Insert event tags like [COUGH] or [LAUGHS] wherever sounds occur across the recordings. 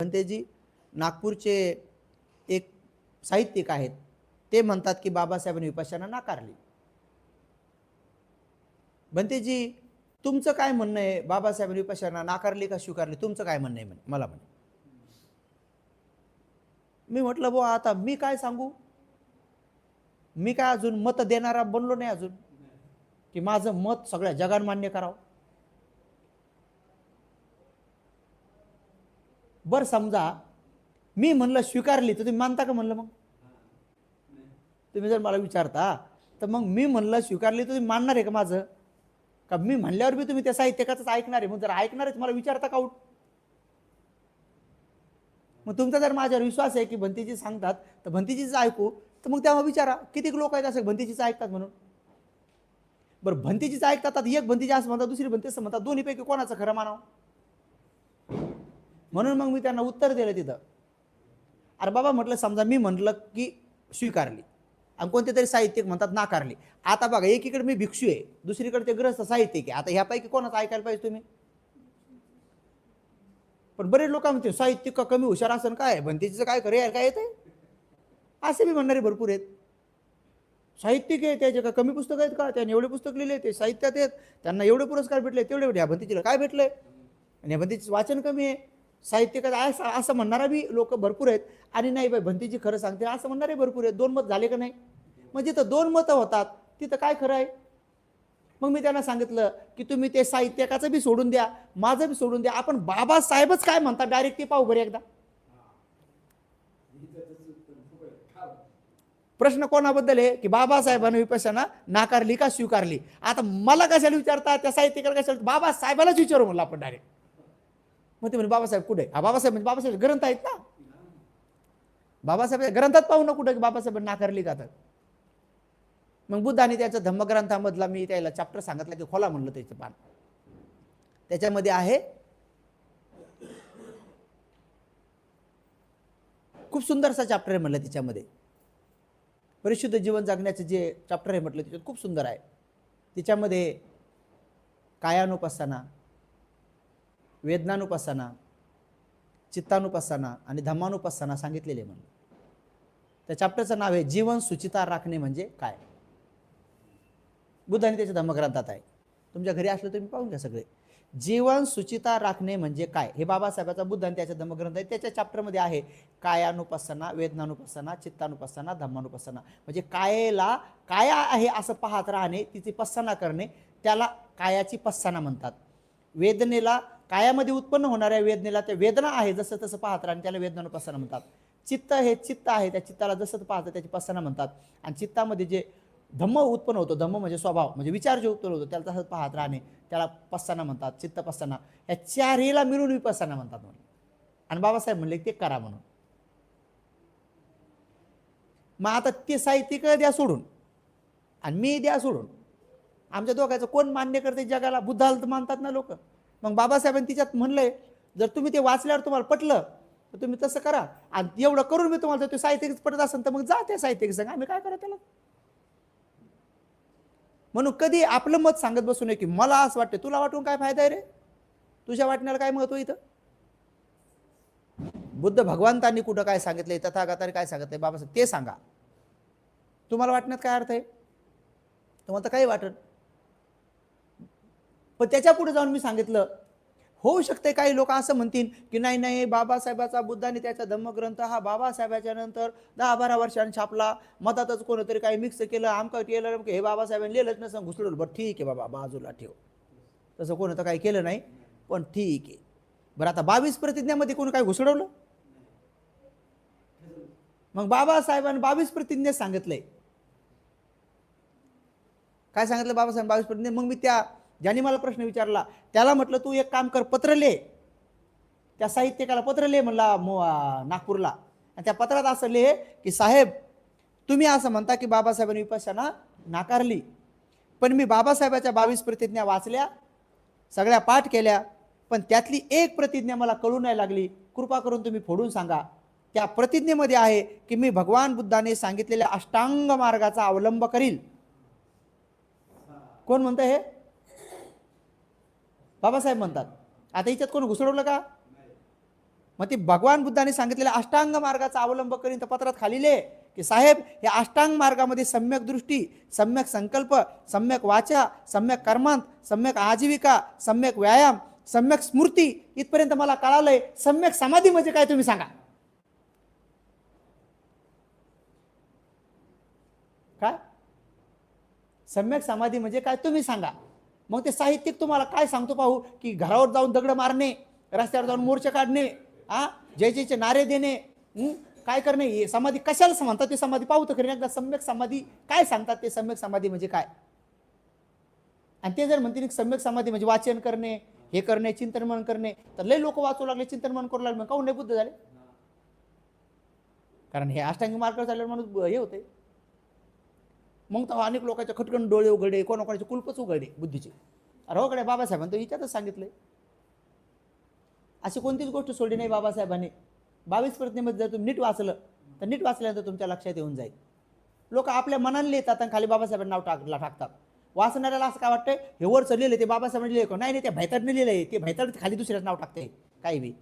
भंतेजी नागपूरचे एक साहित्यिक आहेत. ते म्हणतात की बाबासाहेबांनी विपश्यना नाकारली. भंतेजी तुमचं काय म्हणणं आहे? बाबासाहेबांनी विपश्यना नाकारली का स्वीकारली? तुमचं काय म्हणणं आहे म्हणे? मला म्हणे. मी म्हटलं बो आता मी काय सांगू? मी काय अजून मत देणारा बनलो नाही अजून? की माझं मत सगळ्या जगान मान्य करावं? बरं समजा मी म्हणलं स्वीकारली तर तुम्ही मानता का म्हणलं मग? तुम्ही जर मला विचारता तर मग मी म्हणलं स्वीकारली तर तुम्ही मानणार आहे का माझं? का मी म्हणल्यावर बी तुम्ही त्या साहित्यकाच ऐकणार आहे? मग जर ऐकणार आहे मला विचारता का उठ? मग तुमचा जर माझ्यावर विश्वास आहे की भंतीजी सांगतात तर भंतीजीच ऐकू तर मग तेव्हा विचारा किती लोक आहेत असं भंतीजीच ऐकतात म्हणून? बरं भंतीजीच ऐकतात आता एक भंतीजी असं म्हणतात दुसरी भंती असं म्हणतात दोन्हीपैकी कोणाचं खरं मानावं? म्हणून मग मी त्यांना उत्तर दिलं तिथं. अरे बाबा म्हटलं समजा मी म्हटलं की स्वीकारली. आणि कोणते तरी साहित्यिक म्हणतात नाकारली. आता बघा एकीकडे मी भिक्षू आहे दुसरीकडे ते ग्रस्त साहित्यिक आहे. आता ह्यापैकी कोणाचं ऐकायला पाहिजे तुम्ही? पण बरेच लोक म्हणते साहित्यिक का कमी हुशार असन काय? भंतीचं काय करे काय येते असे मी म्हणणारे भरपूर आहेत. साहित्यिक आहे त्याचे का कमी पुस्तक आहेत का? त्याने एवढे पुस्तक लिहिले ते साहित्यात आहेत. त्यांना एवढे पुरस्कार भेटले तेवढे भेटले. ह्या भंतीजीला काय भेटलंय? आणि ह्या भंतीचं वाचन कमी आहे. साहित्यिकात असं असं म्हणणारा बी लोक भरपूर आहेत. आणि नाही बाई भंतीजी खरं सांगते असं म्हणणारे भरपूर आहेत. दोन मत झाले का नाही? मग जिथं दोन मतं होतात तिथं काय खरं आहे? मग मी त्यांना सांगितलं की तुम्ही ते साहित्यकाचं बी सोडून द्या माझं बी सोडून द्या. आपण बाबासाहेबच काय म्हणतात डायरेक्ट ते पाहू बरं एकदा. प्रश्न कोणाबद्दल आहे? की बाबासाहेबांनी विपसना नाकारली का स्वीकारली? आता मला कशाला विचारतात त्या साहित्यकाला कशाला बाबासाहेबालाच विचारू म्हणलं आपण डायरेक्ट मग ते म्हणे बाबासाहेब कुठे? हा बाबासाहेब म्हणजे बाबासाहेब ग्रंथ आहेत ना. बाबासाहेब ग्रंथात पाहू ना कुठे की बाबासाहेब नाकारली का तर मग बुद्धाने त्याच्या धम्मग्रंथामधला मी त्याला चॅप्टर सांगितला की खोला म्हणलं त्याचं पान. त्याच्यामध्ये आहे खूप सुंदरसा चॅप्टर आहे म्हटलं त्याच्यामध्ये परिशुद्ध जीवन जगण्याचं जे चॅप्टर आहे म्हटलं त्याच्यात खूप सुंदर आहे. त्याच्यामध्ये कायानुपासना वेदनानुपासना चित्तानुपासना आणि धम्मानुपासना सांगितलेले म्हणून. त्या चॅप्टरचं नाव आहे जीवन सुचिता राखणे म्हणजे काय? बुद्धाने त्याच्या धम्मग्रंथात आहे. तुमच्या घरी असलं तुम्ही पाहून घ्या सगळे. जीवन सुचिता राखणे म्हणजे काय? हे बाबासाहेबाचा बुद्ध आणि त्याच्या धम्मग्रंथ आहे. त्याच्या चॅप्टरमध्ये आहे कायानुपासना वेदनानुपासना चित्तानुपासना धम्मानुपासना. म्हणजे कायेला काया आहे असं पाहत राहणे तिची पस्सना करणे त्याला कायाची पस्सना म्हणतात. वेदनेला कायामध्ये उत्पन्न होणाऱ्या वेदनेला त्या वेदना आहे जसं तसं पाहतात आणि त्याला वेदनानुपासना म्हणतात. चित्त हे चित्त आहे त्या चित्ताला जसं पाहतं त्याची पसाना म्हणतात. आणि चित्तामध्ये जे धम्म उत्पन्न होतो धम्म म्हणजे स्वभाव म्हणजे विचार जे उत्पन्न होतो त्याला तसंच पाहत राहणे त्याला पस्ताना म्हणतात चित्त पस्ताना या चारीला मिळून विपस्ताना म्हणतात म्हणून. आणि बाबासाहेब म्हणले ते करा म्हणून. मग आता ते साहित्यिक द्या सोडून. आणि मी द्या सोडून. आमच्या दोघांचं कोण मान्य करते जगाला? बुद्धाला मानतात ना लोक. मग बाबासाहेबांनी तिच्यात म्हणलंय जर तुम्ही ते वाचल्यावर तुम्हाला पटलं तर तुम्ही तसं करा. आणि एवढं करून मी तुम्हाला जर ते साहित्यिक पटत असेल तर मग जा त्या साहित्यिक सांगा आम्ही काय करा त्याला? म्हणून कधी आपलं मत सांगत बसू नये की मला असं वाटतं तुला वाटून काय फायदा आहे रे? तुझ्या वाटण्याला काय महत्त्व इथं? बुद्ध भगवंतांनी कुठं काय सांगितलंय तथागताने काय सांगितलंय बाबासाहेब ते सांगा. तुम्हाला वाटण्यात काय अर्थ आहे? तुम्हाला तर काही वाटत? पण त्याच्या पुढे जाऊन मी सांगितलं होऊ शकते काही लोक असं म्हणतील की नाही नाही बाबासाहेबाचा बुद्धाने त्याचा धम्मग्रंथ हा बाबासाहेबाच्या नंतर दहा बारा वर्षांनी छापला. मतातच कोणतरी काही मिक्स केलं आमकं केलं हे बाबासाहेबांनी लिहिलंच नसं घुसडलं बरं ठीक आहे बाबा बाजूला ठेव. तसं कोणी तर काही केलं नाही पण ठीक आहे. बरं आता बावीस प्रतिज्ञामध्ये कोणी काय घुसडवलं? मग बाबासाहेबांनी बावीस प्रतिज्ञा सांगितलंय काय सांगितलं बाबासाहेब बावीस प्रतिज्ञा? मग मी त्या ज्याने मला प्रश्न विचारला त्याला म्हटलं तू एक काम कर पत्र ले. त्या साहित्यकाला पत्र ले म्हणला मो नागपूरला. आणि त्या पत्रात असं लिहे की साहेब तुम्ही असं म्हणता की बाबासाहेबांनी विपස්සना नाकारली पण मी बाबासाहेबाच्या बावीस प्रतिज्ञा वाचल्या सगळ्या पाठ केल्या पण त्यातली एक प्रतिज्ञा मला कळू नाही लागली. कृपा करून तुम्ही फोडून सांगा. त्या प्रतिज्ञेमध्ये आहे की मी भगवान बुद्धाने सांगितलेल्या अष्टांग मार्गाचा अवलंब करील. कोण म्हणतं हे? बाबासाहेब म्हणतात. आता हिच्यात कोण घुसडवलं का? मग ते भगवान बुद्धाने सांगितलेल्या अष्टांग मार्गाचा अवलंब करीन तर पत्रात खालीले की साहेब हे अष्टांग मार्गामध्ये सम्यक दृष्टी सम्यक संकल्प सम्यक वाचा सम्यक कर्मांत सम्यक आजीविका सम्यक व्यायाम सम्यक स्मृती इथपर्यंत मला कळालंय सम्यक समाधी म्हणजे काय तुम्ही सांगा. काय? सम्यक समाधी म्हणजे काय तुम्ही सांगा. मग ते साहित्यिक तुम्हाला काय सांगतो पाहू? की घरावर जाऊन दगड मारणे रस्त्यावर जाऊन मोर्चे काढणे हा जय जयचे नारे देणे काय करणे? हे समाधी कशाला म्हणतात ते समाधी? पाहू तर खरी एकदा सम्यक समाधी काय सांगतात ते सम्यक समाधी म्हणजे काय? आणि ते जर म्हणतील सम्यक समाधी म्हणजे वाचन करणे हे करणे चिंतनमन करणे तर लय लोक वाचू लागले चिंतनमन करू लागले मग काहून नाही बुद्ध झाले? कारण हे अष्टांगी मार्ग झाल्यावर माणूस हे होते मग तर अनेक लोकांच्या खटकन डोळे उघडे कोणाकोणाचे कुलपच उघडे बुद्धीचे. अरे होकडे बाबासाहेबांनी तो हिच्यातच आहे अशी कोणतीच गोष्ट सोडली नाही बाबासाहेबांनी. बावीस प्रतिमेमध्ये जर तुम्ही नीट वाचलं तर नीट वाचल्यानंतर तुमच्या लक्षात येऊन जाईल. लोक आपल्या मनाने लिहितात आणि खाली बाबासाहेबांना नाव टाकला टाकतात. वाचणाऱ्याला असं काय वाटतं हे वरचं लिहिलं ते बाबासाहेबांनी लिहिलं का? नाही नाही ते भैताडने आहे ते भैताड खाली दुसऱ्याच नाव टाकते काही बी.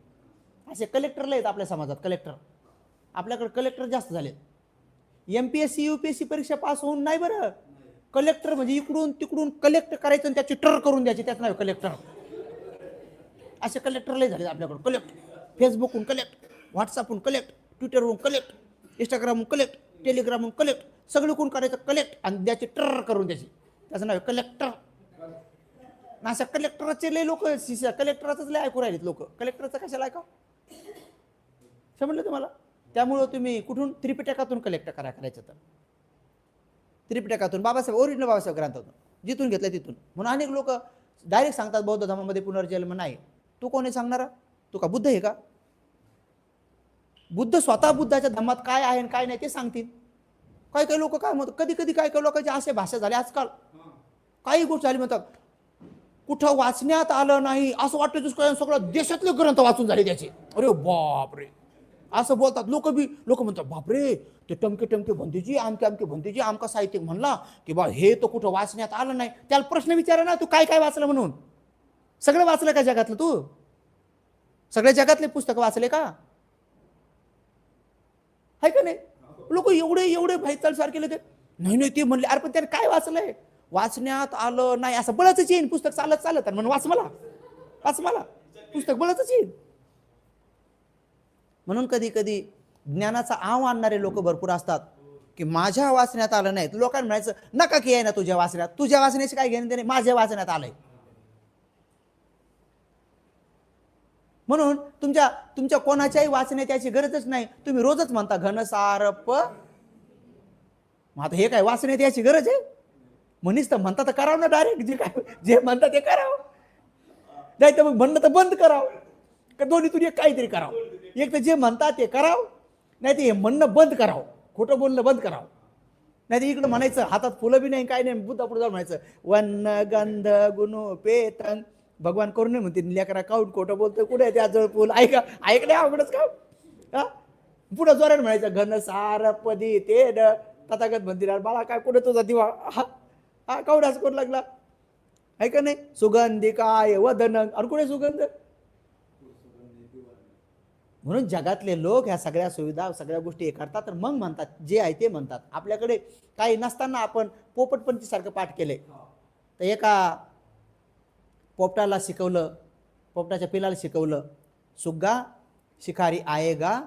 असे कलेक्टरला आहेत आपल्या समाजात कलेक्टर आपल्याकडे कलेक्टर जास्त झालेत. M P S C U P S C परीक्षा पास होऊन नाही बरं. कलेक्टर म्हणजे इकडून तिकडून कलेक्ट करायचं आणि त्याची टर करून द्यायची. त्याच नाव कलेक्टर असे कलेक्टर लय झाले आपल्याकडून. कलेक्ट फेसबुकहून कलेक्ट व्हॉट्सअपहून कलेक्ट ट्विटरवरून कलेक्ट इंस्टाग्रामहून कलेक्ट टेलिग्रामहून कलेक्ट सगळीकडून करायचं कलेक्ट आणि द्याची टर करून द्यायची. त्याचं नाव आहे कलेक्टर ना अशा कलेक्टरचे लय लोक कलेक्टरच लय ऐकू राहिलेत लोक. कलेक्टरचं कशाला ऐका समजलं तुम्हाला? त्यामुळं तुम्ही कुठून त्रिपिटकातून कलेक्ट करा करायचं तर. त्रिपिटकातून बाबासाहेब ओरिजिनल बाबासाहेब ग्रंथातून. जिथून घेतलं तिथून. म्हणून अनेक लोक डायरेक्ट सांगतात बौद्ध धर्मामध्ये पुनर्जन्म नाही. तू कोणी सांगणार? तू का बुद्ध आहे का? बुद्ध स्वतः बुद्धाच्या धर्मात काय आहे आणि काय नाही ते सांगतील. काही काही लोक काय म्हणतात कधी कधी काय काही लोकांची असे भाषा झाले आजकाल. काही गोष्ट झाली म्हणतात कुठं वाचण्यात आलं नाही असं वाटतं सगळं देशातले ग्रंथ वाचून झाले त्याचे. अरे बापरे! असं बोलतात. लोक बी लोक म्हणतात बापरे ते टमके टमके भंतीजी आमके आमके भंतीजी आमका साहित्यिक म्हणला की बा हे तो कुठं वाचण्यात आलं नाही. त्याला प्रश्न विचारा ना तू काय काय वाचलं म्हणून? सगळं वाचलं का जगातलं तू? सगळ्या जगातले पुस्तकं वाचले का? आहे का नाही? लोक एवढे एवढे भैताल सारखे ते. नाही नाही ते म्हणले अरे पण त्याने काय वाचलंय? वाचण्यात आलं नाही. असं बळच येईन. पुस्तक चालत चालत. म्हणून वाच मला. वाच मला. पुस्तक बळच येईन. म्हणून कधी कधी ज्ञानाचा आव आणणारे लोक भरपूर असतात की माझ्या वाचण्यात आलं नाही. लोकांना म्हणायचं नका की आहे ना तुझ्या वाचण्यात. तुझ्या वाचण्याची काय घेणं देणे माझ्या वाचण्यात आलंय. म्हणून तुमच्या तुमच्या कोणाच्याही वाचण्यात याची गरजच नाही. तुम्ही रोजच म्हणता घनसारप मग आता हे काय वाचण्यात याची गरज आहे? म्हणीच तर म्हणता तर करावं ना डायरेक्ट जे काय जे म्हणता ते करावं. नाही तर मग म्हणणं तर बंद करावं. का दोन्हीतून एक काहीतरी करावं. एक तर जे म्हणतात ते करावं नाही ते हे म्हणणं बंद करावं. खोटं बोलणं बंद करावं. नाही तर इकडं म्हणायचं हातात फुलं बी नाही काय नाही बुद्धा पुढे जाऊन म्हणायचं वन गंध गुण पेतंग. भगवान करून नाही म्हणते लेकरा काऊन खोटं बोलतोय? कुठे आहे त्या फुल? ऐका ऐकलं आवडच का हो? हा? पुढं जोराने म्हणायचं घन सार पदी ते ड तथागत मंदिरात बाळा काय कुठे तुझा दिवा? हा? हा काऊन असं करू लागला? ऐका नाही? सुगंधी काय वदन? अरे कुठे सुगंध? म्हणून जगातले लोक ह्या सगळ्या सुविधा सगळ्या गोष्टी हे करतात तर मग म्हणतात जे आहे ते म्हणतात. आपल्याकडे काही नसताना आपण पोपटपंची सारखं पाठ केले. तर एका पोपटाला शिकवलं पोपटाच्या पिलाला शिकवलं सुग्गा शिकारी आएगा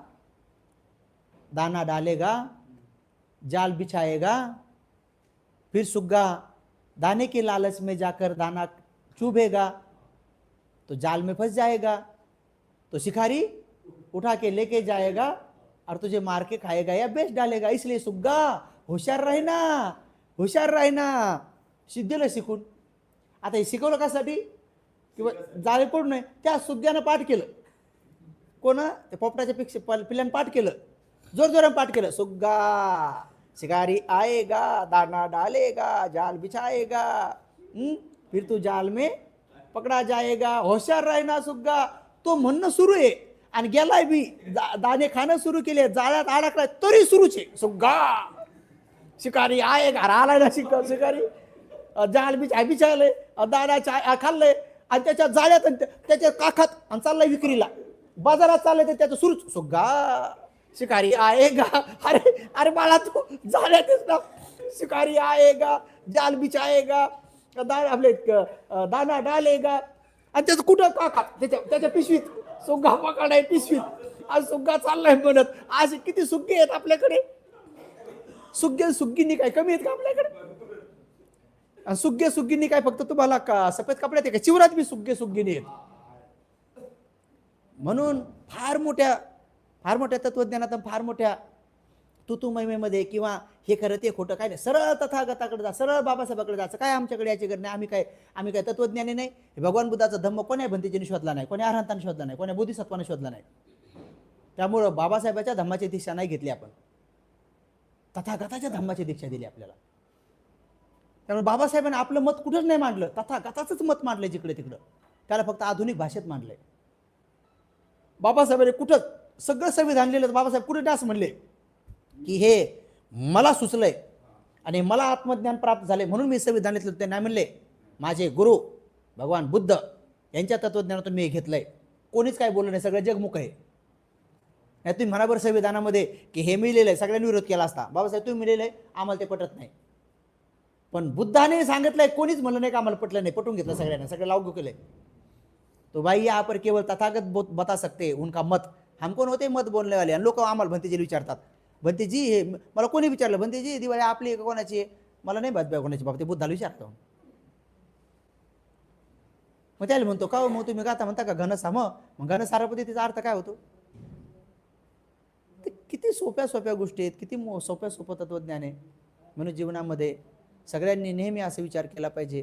दाना डालेगा जाल बिछाएगा फिर सुग्गा दाने के लालच में जाकर दाना चुभेगा तो जाल में फंस जाएगा तो शिकारी उठा के लेके जाएगा और तुझे मार के खाएगा। या बेच डालेगा। इसलिए सुग्गा हुशार रहना हुशार रहना। सिद्धीला शिकून आता हे शिकवलं कासाठी? किंवा जाळे पडू नये त्या सुग्ग्यानं पाठ केलं. कोण? ते पोपटाच्या पिक्ष पिल्ल्यानं पाठ केलं. जोरजोरानं पाठ केलं. सुग्गा शिकारी आएगा दाना डालेगा जाल बिछाएगा। फिर तू जाल में पकडा जाएगा। होशियार राहना सुग्गा। तो म्हणणं सुरू आहे. आणि गेलाय बी दा- दाणे खाणं सुरू केले जाळ्यात अडकलाय तरी सुरूच. आहे सुग्गा शिकारी आहे अरे आलाय ना शिक शिकारी. जाळ जाल बिछ बिछायलंय दाण्याच्या दाणा खाल्लंय आणि त्याच्या जाळ्यात आणि त्याच्या काखात आणि चाललाय विक्रीला. बाजारात चाललंय तर त्याचं सुरूच. सुगा शिकारी आहे का अरे अरे बाळा तू झाल्यातच ना. शिकारी आहे का जाल बिछाएगा दाना आपले दाना डाले गा आणि त्याचं कुठं काखात? त्याच्या त्याच्या पिशवीत. सुग्गा पकडाय पिशवीत आज सुग्गा चाललाय म्हणत. आज किती सुग्गे आहेत आपल्याकडे? सुग्गे सुग्गीनी काय कमी आहेत का आपल्याकडे? सुग्गे सुग्गीनी काय फक्त तुम्हाला का सफेद कपड्यात आहे का? चिवरात बी सुग्गे सुग्गीनी आहेत. म्हणून फार मोठ्या फार मोठ्या तत्वज्ञानात फार मोठ्या तुतू महिमेमध्ये किंवा हे खरं ते खोटं काय नाही. सरळ तथागताकडे जा सरळ बाबासाहेबाकडे जायचं काय आमच्याकडे याची गरज नाही. आम्ही काय आम्ही काय तत्वज्ञानी नाही. हे भगवान बुद्धाचा धम्म कोण्या भंतीजीने शोधला नाही? कोण्या अरहंताने शोधला नाही? कोण्या बोधिसत्वाने शोधला नाही? त्यामुळं बाबासाहेबाच्या धम्माची दीक्षा नाही घेतली आपण. तथागताच्या धम्माची दीक्षा दिली आपल्याला. त्यामुळे बाबासाहेबांनी आपलं मत कुठंच नाही मांडलं. तथागताचंच मत मांडलं जिकडे तिकडं. त्याला फक्त आधुनिक भाषेत मांडलंय. बाबासाहेबांनी कुठंच सगळं संविधान लिहिलं बाबासाहेब कुठे डास म्हणले? की हे मला सुचलं आहे आणि मला आत्मज्ञान प्राप्त झाले म्हणून मी संविधान घेतलं ते नाही म्हणले माझे गुरु भगवान बुद्ध यांच्या तत्त्वज्ञानातून मी घेतलं आहे कोणीच काय बोललं नाही. सगळं जगमुख आहे. नाही तुम्ही म्हणा बरं संविधानामध्ये की हे मी लिहिलंय. सगळ्यांनी विरोध केला असता. बाबासाहेब तुम्ही लिहिलं आहे आम्हाला ते पटत नाही. पण बुद्धाने सांगितलं आहे कोणीच म्हणलं नाही का आम्हाला पटलं नाही. पटून घेतलं सगळ्यांना. सगळं लागू केलं तो भाई यहाँ पर केवळ तथागत बोत बता सकते उनका मत. हमकोण होते? मत बोलणे वाले आणि लोक आम्हाला भंतेजी विचारतात. भंतेजी हे मला कोणी विचारलं? भंतेजी दिवाळी आपली का कोणाची आहे? मला नाही बात कोणाची बाबा ते बुद्धाला विचारतो. मग त्याला म्हणतो का हो, मग तुम्ही गाता म्हणता का घनसाम मग घनसारापती तिचा अर्थ काय होतो? ते किती सोप्या सोप्या गोष्टी आहेत किती मो सोप्या सोपं तत्वज्ञान आहे. म्हणून जीवनामध्ये सगळ्यांनी नेहमी असा विचार केला पाहिजे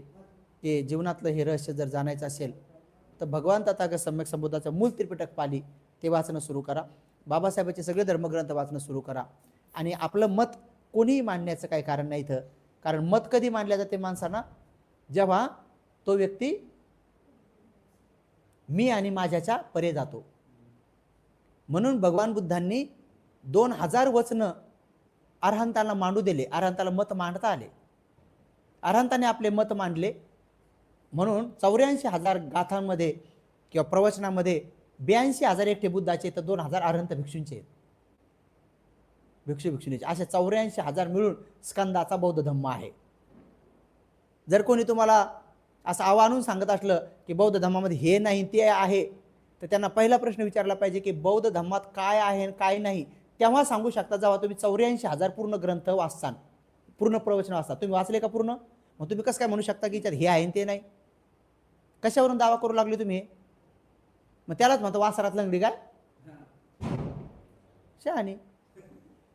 की जीवनातलं हे रहस्य जर जाणायचं असेल तर भगवान तथागत सम्यक संबोधाचं मूळ त्रिपिटक पाली ते वाचणं सुरू करा. बाबासाहेबांचे सगळे धर्मग्रंथ वाचणं सुरू करा. आणि आपलं मत कोणीही मांडण्याचं काही कारण नाही इथं. कारण मत कधी मांडल्या जाते माणसांना? जेव्हा तो व्यक्ती मी आणि माझ्याच्या परे जातो. म्हणून भगवान बुद्धांनी दोन हजार वचनं अरहंताला मांडू दिले. अरहंताला मत मांडता आले. अरहंताने आपले मत मांडले. म्हणून चौऱ्याऐंशी हजार गाथांमध्ये किंवा प्रवचनामध्ये ब्याऐंशी हजार एकटे बुद्धाचे तर दोन हजार अरहंत भिक्षूंचे आहेत. भिक्षू भिक्षुणीचे. असे चौऱ्याऐंशी हजार मिळून स्कंदाचा बौद्ध धम्म आहे. जर कोणी तुम्हाला असं आव्हानून सांगत असलं की बौद्ध धर्मामध्ये हे नाही ते आहे तर त्यांना पहिला प्रश्न विचारला पाहिजे की बौद्ध धर्मात काय आहे आणि काय नाही तेव्हा सांगू शकता जेव्हा तुम्ही चौऱ्याऐंशी हजार पूर्ण ग्रंथ वाचसान. पूर्ण प्रवचन वाचता. तुम्ही वाचले का पूर्ण? मग तुम्ही कसं काय म्हणू शकता की त्यात हे आहे ते नाही? कशावरून दावा करू लागले तुम्ही मग त्यालाच म्हणतो वासरात लंगडी काय शहाणी.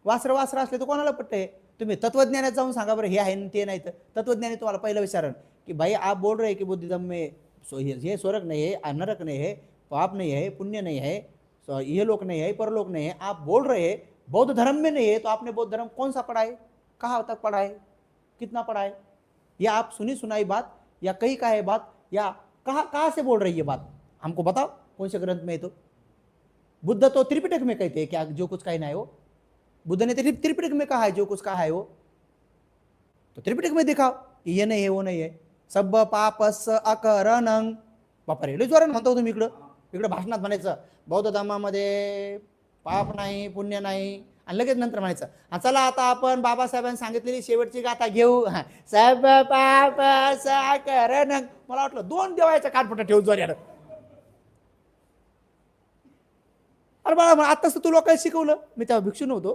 वासर वासर असले तर कोणाला पट्टे तुम्ही तत्वज्ञानात जाऊन सांगा बरं हे आहे ना ते नाही तर. तत्वज्ञानी तुम्हाला पहिलं विचारण की भाई आप बोल रहे की बुद्धिदम बुद्धिज्म में सो ये ये स्वर्ग नहीं है नरक नहीं है पाप नहीं है पुण्य नहीं है सो ये लोक नहीं है परलोक नहीं है आप बोल रहे हैं बौद्ध धर्म में नहीं है तो आपने बौद्ध धर्म कौन सा पढ़ा है? कहाँ तक पढ़ा है? कितना पढ़ा है? या आप सुनी सुनाई बात या कहीं का है बात या कहाँ कहाँ से बोल रही है ये बात? हमको बताओ. कौन से ग्रंथ में है तो। बुद्ध तो त्रिपिटक में कहते हैं क्या जो कुछ कहना है वो। बुद्ध ने त्रिपिटक में कहा है जो कुछ कहा है वो। तो त्रिपिटक में दिखाओ की ये नाही हे वो नाही आहे सब पापस अकरणं। बापा रेल्वे लय जोरानं म्हणतो हो तुम्ही इकडं। इकडं भाषणात म्हणायचं बौद्ध धर्मामध्ये पाप नाही पुण्य नाही आणि लगेच नंतर म्हणायचं हा चला आता आपण बाबासाहेबांनी सांगितलेली शेवटची गाथा घेऊ. हा. सब पाप अकरणं. मला वाटलं दोन देवायचा कानपटा ठेवून यार अरे बाळा मग आत्ताच तू लोकांना शिकवलं. मी तेव्हा भिक्षू नव्हतो.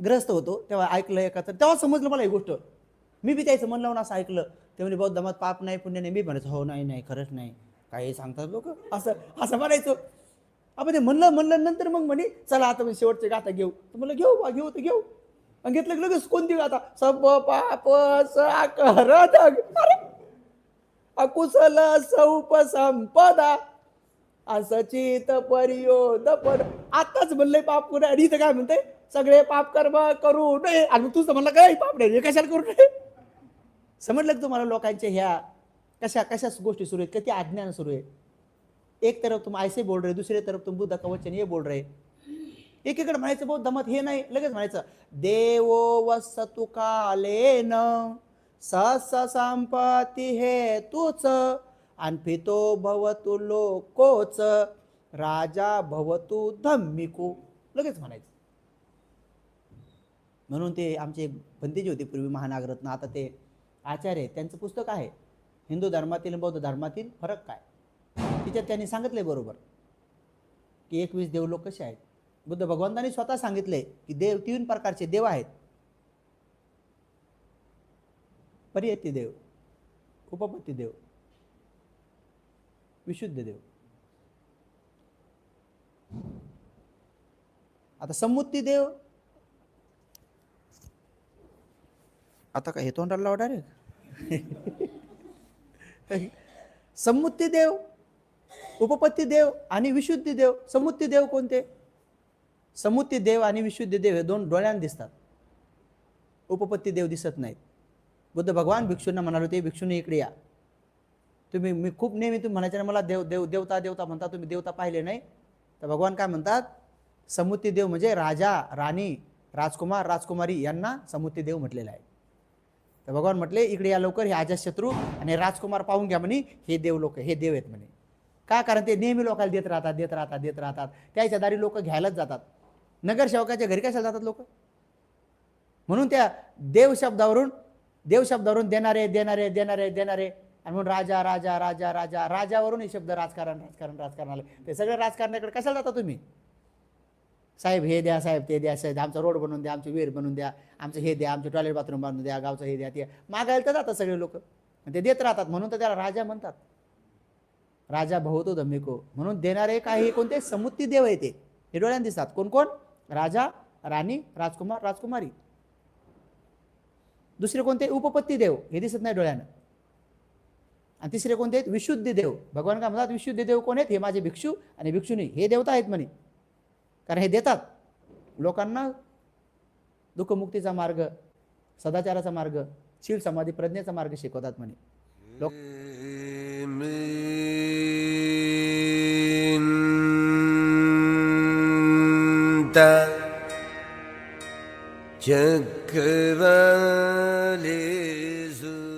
ग्रस्त होतो. तेव्हा ऐकलं एका तर तेव्हा समजलं मला ही गोष्ट. मी बी त्याचं मन लावून असं ऐकलं. ते म्हणजे बौद्ध धर्मात पाप नाही पुण्य नाही. मी म्हणायचं हो नाही नाही खरंच नाही. काही सांगतात लोक. असं असं म्हणायचो. आपण ते म्हणलं म्हणलं नंतर मग म्हणे चला आता मी शेवटचे गाथा घेऊ. तर म्हणलं घेऊ बा घेऊ तर घेऊ. आणि घेतलं की लगेच कोणती गाथा सब पाप साकर अरे अकुशल सौप संपदा. असचित परियोद पण. आताच म्हणलंय पाप पुन्हा आणि इथं काय म्हणते सगळे पाप कर्म करू नये. आणि तुझं म्हणलं काय पाप नाही कशाला करू नये? समजलं तुम्हाला लोकांच्या ह्या कशा कशा गोष्टी सुरू आहेत? किती अज्ञान सुरू आहे? एक तरफ तुम ऐसे बोल रहे दुसरे तरफ तुम बुद्ध कवचन हे बोल रहे. एकीकडे म्हणायचं बहुत दमत हे नाही लगेच म्हणायचं देवो वसतु कालेन सस संपत्ती हे तूच आणि फितो भवतु लोकोच राजा भवतु धम्मिको. लगेच म्हणायचं. म्हणून ते आमचे एक भंतेजी होते पूर्वी महानागरत्न. आता ते आचार्य आहेत. त्यांचं पुस्तक आहे. हिंदू धर्मातील आणि बौद्ध धर्मातील फरक काय? तिच्यात त्यांनी सांगितले बरोबर. की एकवीस देवलोक कसे आहेत? बुद्ध भगवंतांनी स्वतः सांगितले की देव तीन प्रकारचे देव आहेत. परियती देव उपपत्ती देव विशुद्ध देव. आता समुत्ती देव. आता काय हे तोंडाला लावा डायरेक्ट [LAUGHS] समुत्ती देव उपपत्ती देव आणि विशुद्धी देव. समुत्ती देव कोणते? समुत्ती देव आणि विशुद्धी देव हे दोन डोळ्यांना दिसतात. उपपत्ती देव दिसत नाहीत. बुद्ध भगवान भिक्षूंना म्हणाले होते भिक्षूने इकडे या. तुम्ही मी खूप नेहमी तुम्ही म्हणायचे ना मला देव देव देवता देवता म्हणता तुम्ही देवता पाहिले नाही. तर भगवान काय म्हणतात? समुत्ती देव म्हणजे राजा राणी राजकुमार राजकुमारी यांना समुती देव म्हटलेलं आहे. तर भगवान म्हटले इकडे या लवकर हे अजाशत्रू आणि राजकुमार पाहून घ्या म्हणे हे देव लोक हे देव आहेत म्हणे. का? कारण ते नेहमी लोकांना देत राहतात देत राहतात देत राहतात. त्याच्या दारी लोक घ्यायलाच जातात. नगरसेवकाच्या घरी कशाला जातात लोक? म्हणून त्या देव शब्दावरून देव शब्दावरून देणारे देणारे देणारे देणारे आणि म्हणून राजा राजा राजा राजा राजावरून हे शब्द राजकारण राजकारण राजकारण आले. ते सगळं राजकारणाकडे कशाला जाता तुम्ही? साहेब हे द्या साहेब ते द्या साहेब आमचा रोड बनवून द्या आमची विहीर बनवून द्या आमचं हे द्या आमचे टॉयलेट बाथरूम बांधून द्या गावचं हे द्या ते. मागायला तर जातात सगळे लोक. ते देत राहतात म्हणून तर त्याला राजा म्हणतात. राजा भवतो धम्मिको. म्हणून देणारे काही कोणते समुत्ती देव आहे ते. हे डोळ्यांना दिसतात. कोण कोण? राजा राणी राजकुमार राजकुमारी. दुसरे कोणते? उपपत्ती देव. हे दिसत नाही डोळ्यानं. आणि तिसरे कोणते आहेत? विशुद्धी देव. भगवान काय म्हणतात? विशुद्धी देव कोण आहेत? हे माझे भिक्षू आणि भिक्षुनी हे देवता आहेत म्हणे. कारण हे देतात. लोकांना दुःखमुक्तीचा मार्ग सदाचाराचा मार्ग शील समाधी प्रज्ञेचा मार्ग शिकवतात म्हणे. लोक मिन्त चक्रवालेषु